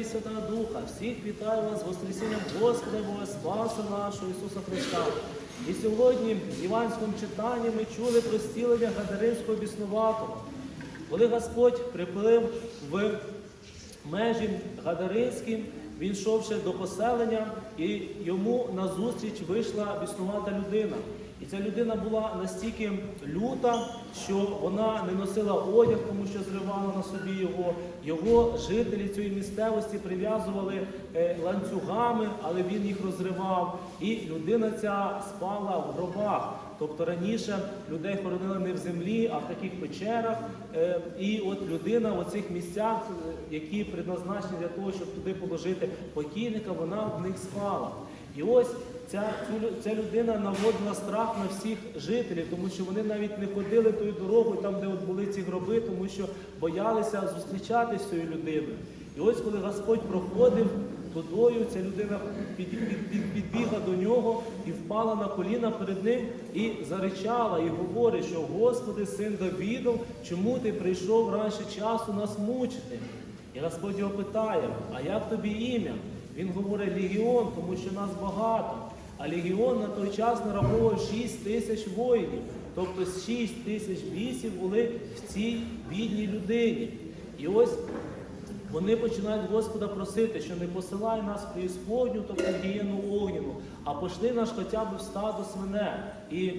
і Святого Духа, всіх вітаю вас з Воскресінням Господа Бога, Спаса нашого Ісуса Христа. І сьогодні в Іванському читанні ми чули про зцілення Гадаринського біснуватого. Коли Господь приплив в межі Гадаринські, він йшов ще до поселення, і йому назустріч вийшла біснувата людина. І ця людина була настільки люта, що вона не носила одяг, тому що зривала на собі його. Його жителі цієї місцевості прив'язували е, ланцюгами, але він їх розривав. І людина ця спала в гробах. Тобто раніше людей хоронили не в землі, а в таких печерах. Е, І от людина в оцих місцях, е, які предназначені для того, щоб туди положити покійника, вона в них спала. І ось ця, ця людина наводила страх на всіх жителів, тому що вони навіть не ходили тою дорогою, там, де от були ці гроби, тому що боялися зустрічатися з цією людиною. І ось коли Господь проходив тудою, ця людина під, під, під, підбігла до нього і впала на коліна перед ним і заричала, і говорить, що Господи, син Давідов, чому ти прийшов раніше часу нас мучити? І Господь його питає, а як тобі ім'я? Він говорить легіон, тому що нас багато. А легіон на той час нараховував 6 тисяч воїнів. Тобто 6 тисяч бійців були в цій бідній людині. І ось вони починають Господа просити, що не посилай нас в преісподню, тобто гієну огняну, а пошли нас хоча б в стадо свине. І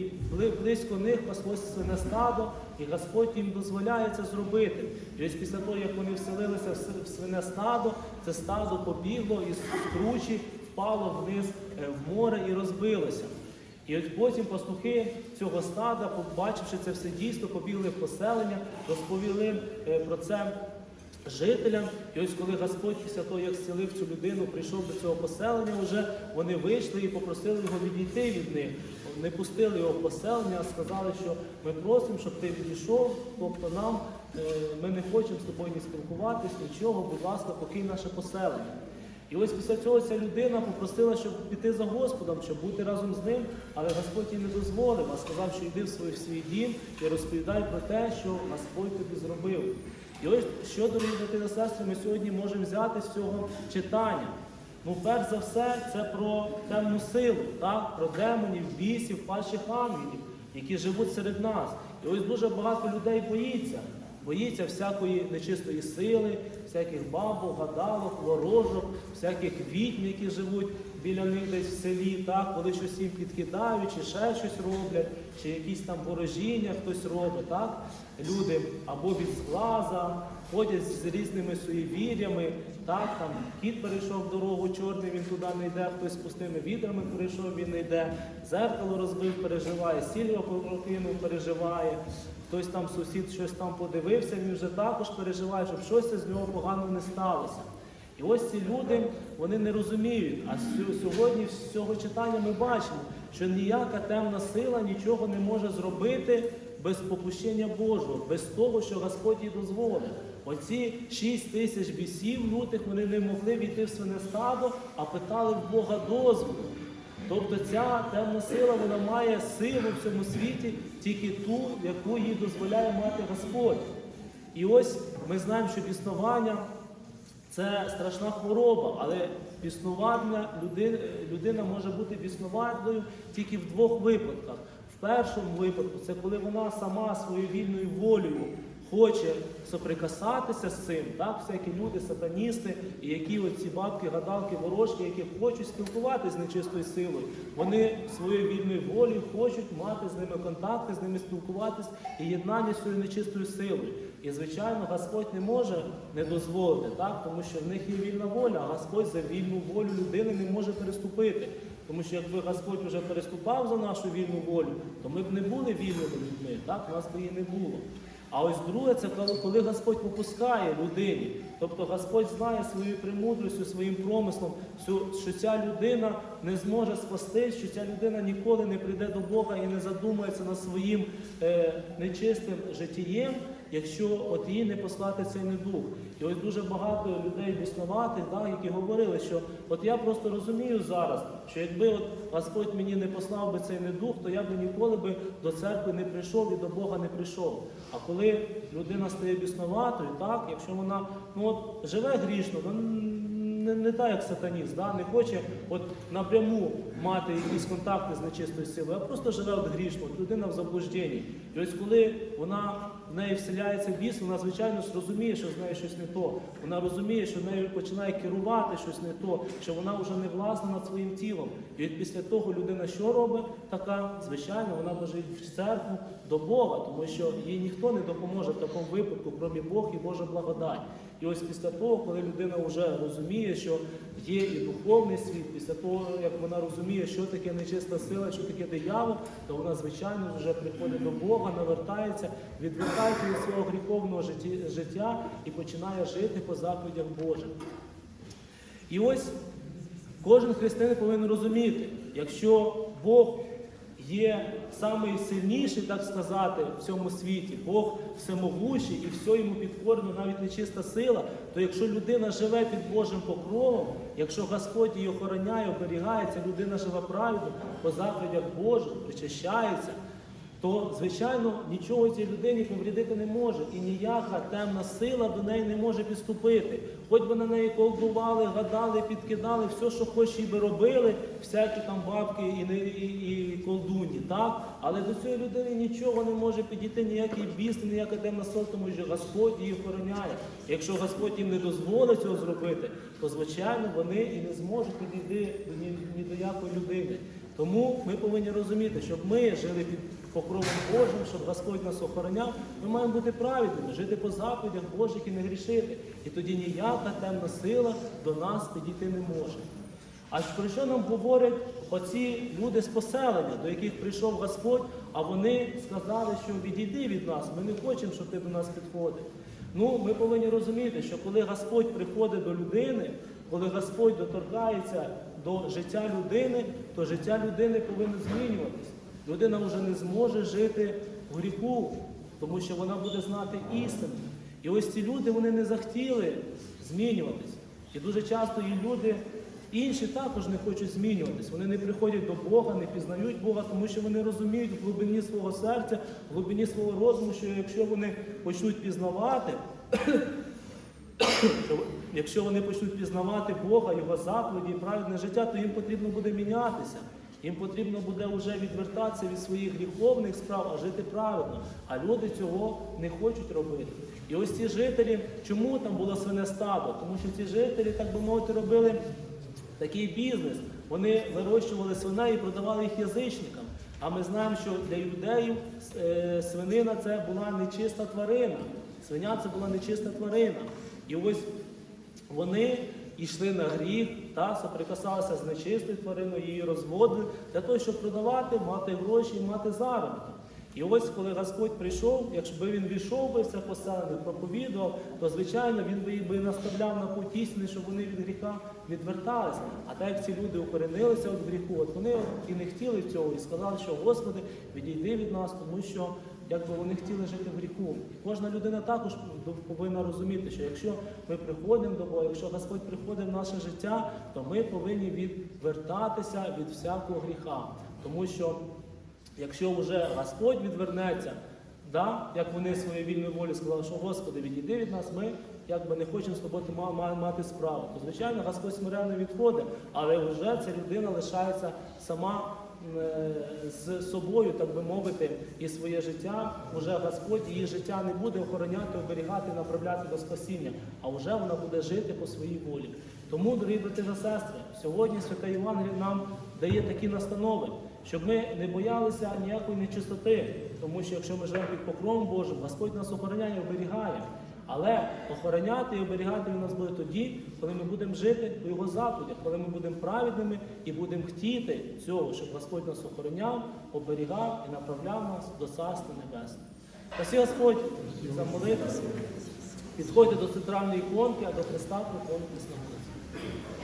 близько них паслося свине стадо, і Господь їм дозволяє це зробити. І ось після того, як вони вселилися в свине стадо, це стадо побігло і з кручі впало вниз е, в море і розбилося. І от потім пастухи цього стада, побачивши це все дійство, побігли в поселення, розповіли е, про це жителям. І ось коли Господь після того, як зцілив цю людину, прийшов до цього поселення, вже вони вийшли і попросили його відійти від них. Не пустили його в поселення, а сказали, що ми просимо, щоб ти відійшов, тобто нам е, ми не хочемо з тобою ні спілкуватись, нічого, будь ласка, покинь наше поселення. І ось після цього ця людина попросила, щоб піти за Господом, щоб бути разом з ним, але Господь їй не дозволив, а сказав, що йди в свій, в свій дім і розповідай про те, що Господь тобі зробив. І ось що, дорогі брати та сестри, ми сьогодні можемо взяти з цього читання. Ну, перш за все, це про темну силу, так? про демонів, бісів, падших ангелів, які живуть серед нас. І ось дуже багато людей боїться. Боїться всякої нечистої сили, всяких бабок, гадалок, ворожок, всяких відьм, які живуть біля них десь в селі, так, коли щось їм підкидають, чи ще щось роблять, чи якісь там ворожіння хтось робить, так? Люди або від зглаза, ходять з різними суєвір'ями, так, там кіт перейшов дорогу чорний, він туди не йде, хтось з пустими відрами перейшов, він не йде, зеркало розбив, переживає, сіль його прокинув, переживає. Хтось там сусід щось там подивився, він вже також переживає, щоб щось з нього поганого не сталося. І ось ці люди вони не розуміють. А сьогодні з цього читання ми бачимо, що ніяка темна сила нічого не може зробити без попущення Божого, без того, що Господь їй дозволив. Оці шість тисяч бісів лютих вони не могли війти в свине стадо, а питали в Бога дозволу. Тобто ця темна сила вона має силу в цьому світі, тільки ту, яку їй дозволяє мати Господь. І ось ми знаємо, що біснування це страшна хвороба, але біснування людина, людина може бути біснувальною тільки в двох випадках. В першому випадку це коли вона сама своєю вільною волею хоче соприкасатися з цим, так, всякі люди, сатаністи, і які оці бабки, гадалки, ворожки, які хочуть спілкуватися з нечистою силою, вони своєю вільною волею хочуть мати з ними контакти, з ними спілкуватись і єднання з цією нечистою силою. І, звичайно, Господь не може не дозволити, так, тому що в них є вільна воля, а Господь за вільну волю людини не може переступити. Тому що якби Господь вже переступав за нашу вільну волю, то ми б не були вільними людьми, так, нас би її не було. А ось друге, це коли- Господь попускає людині. Тобто Господь знає своєю премудрістю, своїм промислом, що, ця людина не зможе спастись, що ця людина ніколи не прийде до Бога і не задумається над своїм е, нечистим життєм, якщо от їй не послати цей недух. І ось дуже багато людей біснуватих, да, які говорили, що от я просто розумію зараз, що якби от Господь мені не послав би цей недух, то я би ніколи би до церкви не прийшов і до Бога не прийшов. А коли людина стає біснуватою, так, якщо вона ну, от, живе грішно, не, не так, як сатаніст, да? не хоче от напряму мати якісь контакти з нечистою силою, а просто живе от грішно, от людина в заблужденні. І ось коли вона в неї вселяється біс, вона звичайно розуміє, що з нею щось не то. Вона розуміє, що нею починає керувати щось не то, що вона вже не власна над своїм тілом. І от після того людина що робить? Така, звичайно, вона біжить в церкву до Бога, тому що їй ніхто не допоможе в такому випадку, крім Бог і Божа благодать. І ось після того, коли людина вже розуміє, що є і духовний світ, після того, як вона розуміє, що таке нечиста сила, що таке диявол, то вона, звичайно, вже приходить до Бога, навертається, відвертається від свого гріховного життя і починає жити по заповідях Божих. І ось кожен християнин повинен розуміти, якщо Бог є найсильніший, так сказати, в цьому світі, Бог всемогущий і все йому підкорено, навіть нечиста сила, то якщо людина живе під Божим покровом, якщо Господь її охороняє, оберігається, людина живе праведно, по заповідях Божих, причащається, то, звичайно, нічого цій людині повредити не може, і ніяка темна сила до неї не може підступити. Хоч би на неї колдували, гадали, підкидали, все, що хоч їй би робили, всякі там бабки і, і, і колдуні, так? Але до цієї людини нічого не може підійти, ніякий біс, ніяка темна сила, тому що Господь її охороняє. Якщо Господь їм не дозволить цього зробити, то звичайно вони і не зможуть підійти ні, ні до якої людини. Тому ми повинні розуміти, щоб ми жили під покровом Божим, щоб Господь нас охороняв, ми маємо бути праведними, жити по заповідях Божих і не грішити. І тоді ніяка темна сила до нас підійти не може. А про що нам говорять оці люди з поселення, до яких прийшов Господь, а вони сказали, що відійди від нас, ми не хочемо, щоб ти до нас підходив. Ну, ми повинні розуміти, що коли Господь приходить до людини, коли Господь доторкається до життя людини, то життя людини повинно змінюватись. Людина вже не зможе жити в гріху, тому що вона буде знати істину. І ось ці люди вони не захотіли змінюватись. І дуже часто і люди інші також не хочуть змінюватись. Вони не приходять до Бога, не пізнають Бога, тому що вони розуміють в глибині свого серця, в глибині свого розуму, що якщо вони почнуть пізнавати, якщо вони почнуть пізнавати Бога, Його заповіді і праведне життя, то їм потрібно буде мінятися. Їм потрібно буде вже відвертатися від своїх гріховних справ, а жити праведно. А люди цього не хочуть робити. І ось ці жителі, чому там було свине стадо? Тому що ці жителі, так би мовити, робили такий бізнес. Вони вирощували свиней і продавали їх язичникам. А ми знаємо, що для юдеїв е, свинина це була нечиста тварина. Свиня це була нечиста тварина. І ось вони йшли на гріх, та, соприкасалася з нечистою твариною, її розводили для того, щоб продавати, мати гроші і мати заробіток. І ось коли Господь прийшов, б він війшов би в це поселення, проповідував, то звичайно він би їх би наставляв на путь істини, щоб вони від гріха відверталися. А так як ці люди укоренилися від гріху, от вони і не хотіли цього, і сказали, що Господи, відійди від нас, тому що якби вони хотіли жити в гріху. І кожна людина також повинна розуміти, що якщо ми приходимо до Бога, якщо Господь приходить в наше життя, то ми повинні відвертатися від всякого гріха. Тому що якщо вже Господь відвернеться, да, як вони своєю вільною волі сказали, що Господи, відійди від нас, ми якби не хочемо з тобою ма- ма- мати справу. То, звичайно, Господь смиренно відходить, але вже ця людина лишається сама е, з собою, так би мовити, і своє життя. Уже Господь її життя не буде охороняти, оберігати, направляти до спасіння, а вже вона буде жити по своїй волі. Тому, дорогі брати та сестри, сьогодні Святе Євангеліє нам дає такі настанови, щоб ми не боялися ніякої нечистоти, тому що якщо ми живемо під покровом Божим, Господь нас охороняє, оберігає. Але охороняти і оберігати він нас буде тоді, коли ми будемо жити по його заповідях, коли ми будемо праведними і будемо хотіти цього, щоб Господь нас охороняв, оберігав і направляв нас до Царства Небесного. Спасі Господь за молитву. Підходьте до центральної іконки, а до Христа приходьте на молитву.